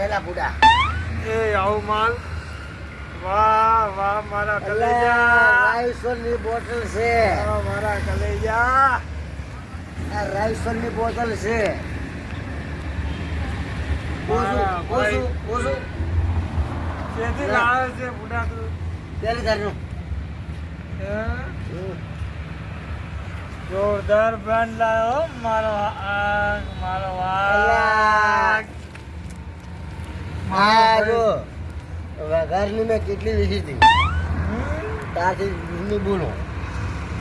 લેલા બુડા એ આવું માલ. વાહ વાહ મારા કલેજા. રાઈસોલની બોટલ છે. મારા કલેજા. આ રાઈસોલની બોટલ છે. ઓસુ ઓસુ ઓસુ ઓછું લાવે છે બુડા તું? તેલ તારીનું હે? જોરદાર બ્રાન્ડ લાવ્યો મારો મારો આંખ હા જો. વઘારની મેં કેટલી વીસી હતી? ત્યાંથી વીસની બોલો.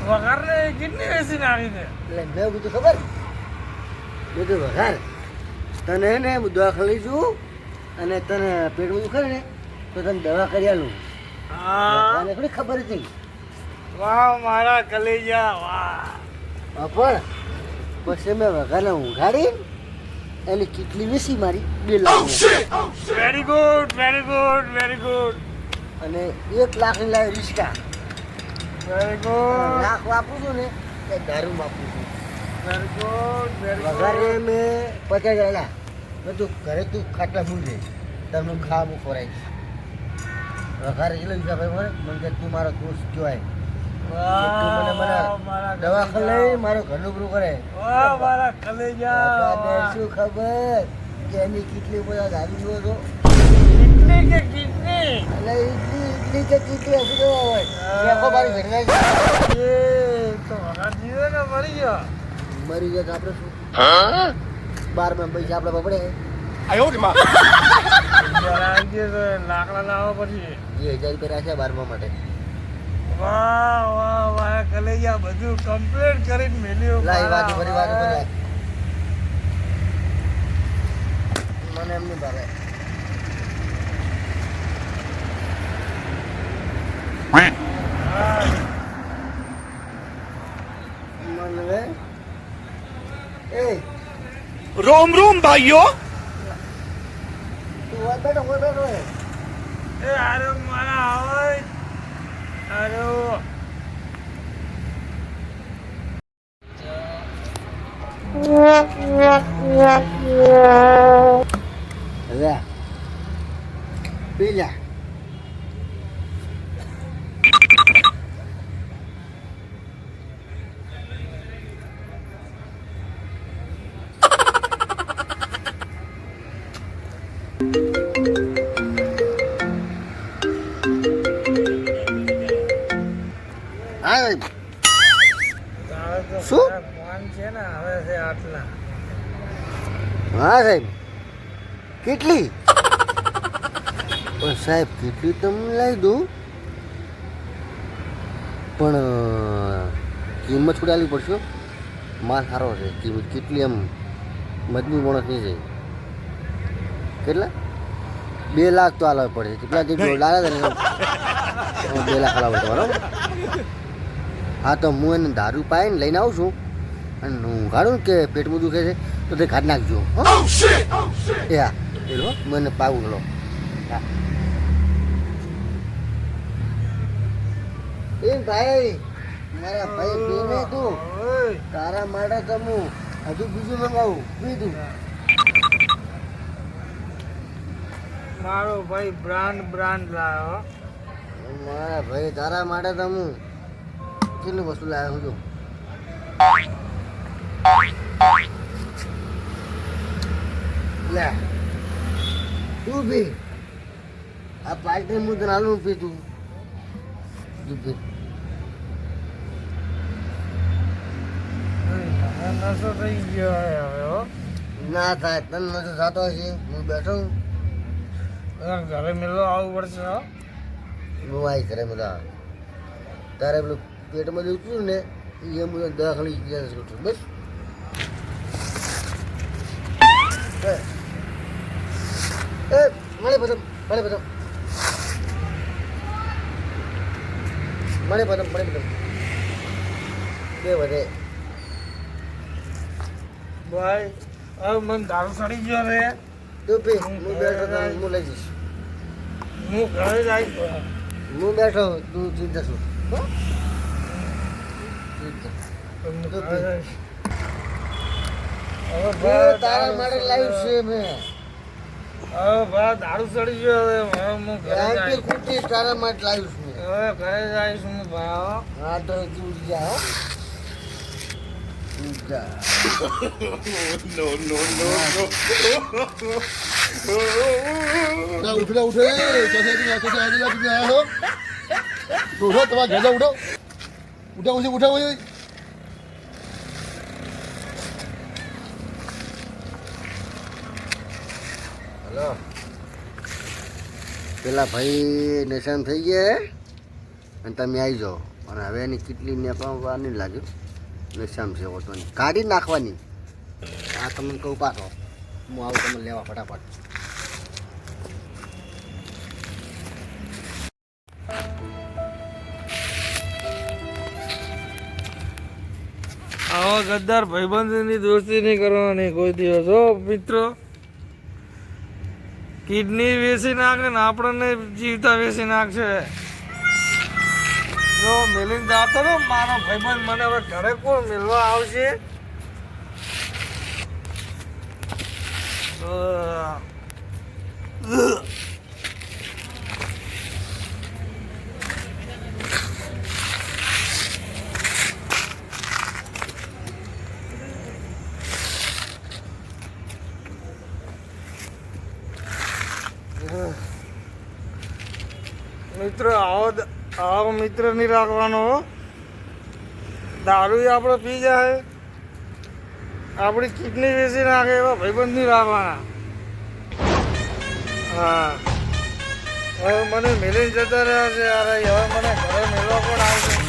વઘારને કેટલી વેસી નાખી છે એટલે મેં કીધું ખબર? મેં કીધું વઘાર તને ને હું દવા જઉં અને તને પેટમાં દુખે ને તો તને દવા કરી આલું. તને થોડી ખબર હતી. વાહ મારા કલેજા વાહ. પણ પછી મેં વઘારને ઊંઘાડી એની કીટલી વેસી મારી બે lakh very good very good very good અને એક લાખની લાવી રિસ્કા. વેરી ગુડ લાખ વાપરું છું ને એ દારૂ વાપરું છું. વેરી ગુડ વેરી વઘારે ગુડ મેં પચાસ ગયેલા મેં તું ઘરે તું ખાટલા મૂકી દે. તમને ખાવા હું ખોરાય વઘારે એટલે હિસાબે મને. મને કે તું મારો દોસ્ત કહેવાય. મને મને મારા દવાખાને મારું ઘરનું પૂરું કરે. મારા શું ખબર કે એની કેટલી બધા દારૂ જુઓ છો? કે એટલે ઈડલી ઈડલી કે કેટલી હશે કેવા હોય. લેખો મારી ઘરના એ તો વઘાર જીવે ને મરી ગયો. મરી જાય તો આપણે શું? બારમાં પૈસા આપણે કે તો લાકડા લાવવા પછી જે હજાર રૂપિયા રાખ્યા બારમા માટે. વાહ વાહ વાહ કલૈયા બધું કમ્પ્લીટ કરીને મેલ્યું મને એમ રોમ રોમ ભાઈઓ. તું બેઠો બેઠો એ આરે મારા અરે હવે સાહેબ. શું? ખરાબ ફોન છે ને હવે છે આટલા. હા સાહેબ. કેટલી? પણ સાહેબ કેટલી તમને લાવી દઉં પણ કિંમત છોડાવી પડશે માલ સારો છે. કિંમત કેટલી એમ મજબૂત માણસ નહીં છે. કેટલા? બે લાખ તો આલવા પડે. કેટલા? હતા બે લાખ આલવા પડે બરાબર હા તો હું એને દારૂ પાઈને લઈને આવું છું. અને ઊંઘાડું ને કે પેટમાં દુખે છે તો તે ઘાટ નાખજો હો. એ હા એ લો મને પાવું લો. હા. એ ભાઈ મારા ભાઈ પીને તું. તારા માટે તમું હજુ બીજું મંગાવું. બીજું મારો ભાઈ બ્રાન્ડ બ્રાન્ડ લાવ્યો મારા ભાઈ તારા માટે તો હું કેટલું વસ્તુ લાવ્યો છું? લે તું પી આ પાર્ટી હું તને આલું પી તું. પી નશો થઈ ગયો હવે હો. ના થાય તને નશો થતો હશે હું બેઠો ઘરે મેળો આવવું પડશે હો. આવી ઘરે બધા તારે પેલું પેટમાં દુખતું ને એ હું તને દવાખાને જઈને કરું છું બસ એ, મળે બધા મળે બધા મળે બધા મળે બધા બે વધે. ભાઈ હવે મને દારૂ સડી ગયો રે તું હું બેઠો હું લઈ જઈશ. હું ઘરે જાય હું બેઠો તું ચિંતા છું હો? તારા માટે ઉઠો ઉઠો. ચોથી ઉઠો ઉઠો ઉઠો ઉઠો ઉઠો. હલો પેલા ભાઈ નિશાન થઈ ગયા અને તમે આવી જાઓ. અને હવે એની કેટલી ને પણ નહીં લાગ્યું. નિશાન છે, ઓટોની. કાઢી નાખવાની. આ તમને કહું પાછો. હું આવું તમને લેવા ફટાફટ. આવા ગદ્દાર ભાઈબંધની દોસ્તી નહીં કરવાની કોઈ દિવસ. હો મિત્રો. કિડની વેચી નાખે ને આપણને જીવતા વેચી નાખશે. જો મિલીને જાતો ને મારો ભાઈબંધ મને હવે ઘરે કોણ મિલવા આવશે? અ, મિત્રો, આવો આવો મિત્ર નહીં રાખવાનો દારૂ આપણે પી જાય. આપણી કિડની વેચી નાખે એવા ભાઈબંધ નહીં રાખવાના. હા. હવે મને મેળીને જતા રહ્યા છે અરે હવે મને ઘરે મેળવા પણ આવશે.